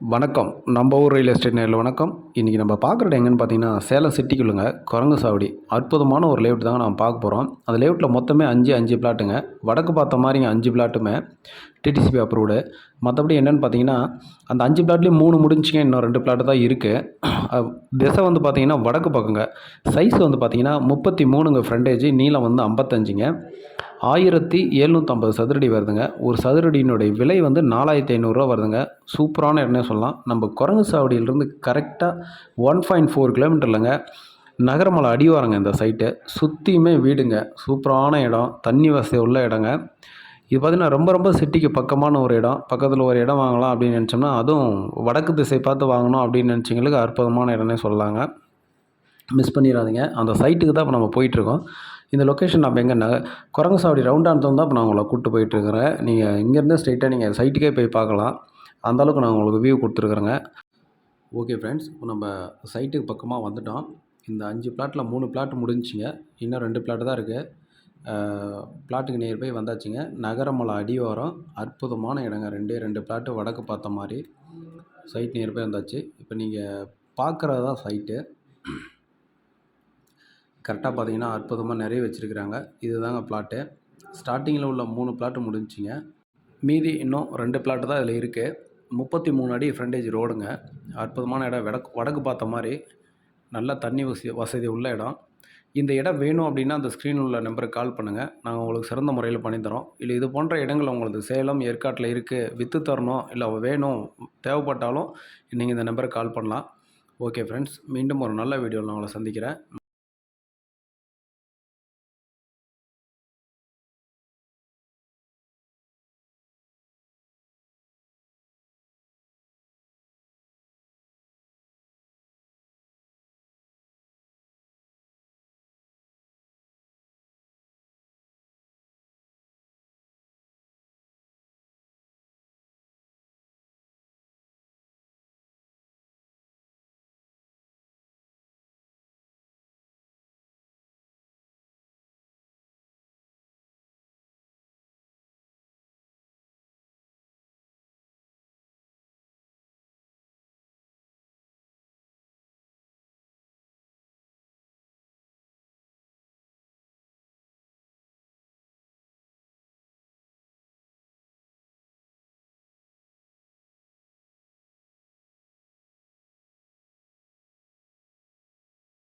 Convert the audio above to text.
வணக்கம். நம்ம ஊர் ரியல் எஸ்டேட் நேரில் வணக்கம். இன்றைக்கி நம்ம பார்க்குற இடம் எங்கன்னு பார்த்தீங்கன்னா சேலம் சிட்டிக்குள்ளுங்க குரங்கு சாவடி. அற்புதமான ஒரு லேவுட் தாங்க நம்ம பார்க்க போகிறோம் அந்த லேவுட்டில் மொத்தமே அஞ்சு அஞ்சு பிளாட்டுங்க வடக்கு பார்த்த மாதிரிங்க அஞ்சு பிளாட்டுமே டிடிசிபி அப்ரூவ்டு மற்றபடி என்னென்னு பார்த்தீங்கன்னா அந்த அஞ்சு பிளாட்லேயும் மூணு முடிஞ்சுங்க இன்னும் ரெண்டு பிளாட்டு தான் இருக்குது திசை வந்து பார்த்தீங்கன்னா வடக்கு பக்கங்க. சைஸ் வந்து பார்த்தீங்கன்னா முப்பத்தி மூணுங்க ஃப்ரண்டேஜ் நீளம் வந்து ஐம்பத்தஞ்சுங்க. ஆயிரத்தி எழுநூற்றம்பது சதுரடி வருதுங்க. ஒரு சதுரடியினுடைய விலை வந்து நாலாயிரத்தி ஐநூறுரூவா வருதுங்க. சூப்பரான இடம்னே சொல்லலாம். நம்ம குரங்கு சாவடியிலிருந்து கரெக்டாக ஒன் பாயிண்ட் ஃபோர் கிலோமீட்டர்லங்க. நகரமலை அடிவாரங்க இந்த சைட்டு. சுற்றியுமே வீடுங்க. சூப்பரான இடம். தண்ணி வசதி உள்ள இடங்க. இது பார்த்திங்கன்னா ரொம்ப ரொம்ப சிட்டிக்கு பக்கமான ஒரு இடம். பக்கத்தில் ஒரு இடம் வாங்கலாம் அப்படின்னு நினச்சோம்னா அதுவும் வடக்கு திசை பார்த்து வாங்கணும் அப்படின்னு நினச்சிங்களுக்கு அற்புதமான இடம்னே சொல்லலாங்க. மிஸ் பண்ணிடாதீங்க. அந்த சைட்டுக்கு தான் இப்போ நம்ம போயிட்டுருக்கோம் இந்த லொக்கேஷன் நம்ம எங்கன்னா குரங்குசாவடி ரவுண்டானத்தம் தான் இப்போ நான் உங்களை கூப்பிட்டு போயிட்டுருக்கிறேன். நீங்கள் இங்கேருந்து ஸ்ட்ரைட்டாக நீங்கள் சைட்டுக்கே போய் பார்க்கலாம். அந்த அளவுக்கு நான் உங்களுக்கு வியூ கொடுத்துருக்குறேங்க. ஓகே ஃப்ரெண்ட்ஸ் இப்போ நம்ம சைட்டுக்கு பக்கமாக வந்துட்டோம். இந்த அஞ்சு பிளாட்டில் மூணு பிளாட் முடிஞ்சிங்க இன்னும் ரெண்டு பிளாட் தான் இருக்குது பிளாட்டுக்கு நியர் போய் வந்தாச்சுங்க. நகரமலை அடிவாரம் அற்புதமான இடங்க. ரெண்டே ரெண்டு பிளாட்டு வடக்கு பார்த்த மாதிரி சைட் நியர் போய் வந்தாச்சு. இப்போ நீங்கள் பார்க்குறது தான் சைட்டு கரெக்டாக பார்த்தீங்கன்னா அற்புதமாக நிறைய வச்சுருக்குறாங்க. இதுதாங்க பிளாட்டு ஸ்டார்டிங்கில் உள்ள மூணு பிளாட்டு முடிஞ்சிங்க மீதி இன்னும் ரெண்டு பிளாட்டு தான் அதில் இருக்குது முப்பத்தி மூணு அடி ஃப்ரண்டேஜ் ரோடுங்க அற்புதமான இடம். வடக்கு வடக்கு பார்த்த மாதிரி நல்ல தண்ணி வசதி வசதி உள்ள இடம். இந்த இடம் வேணும் அப்படின்னா அந்த ஸ்க்ரீனில் உள்ள நம்பருக்கு கால் பண்ணுங்கள் நாங்கள் உங்களுக்கு சிறந்த முறையில் பண்ணித்தரோம் இல்லை இது போன்ற இடங்கள் உங்களுக்கு சேலம் ஏற்காட்டில் இருக்குது விற்று தரணும் இல்லை வேணும் தேவைப்பட்டாலும் நீங்கள் இந்த நம்பருக்கு கால் பண்ணலாம். ஓகே ஃப்ரெண்ட்ஸ் மீண்டும் ஒரு நல்ல வீடியோவில் நான் உங்களை சந்திக்கிறேன்.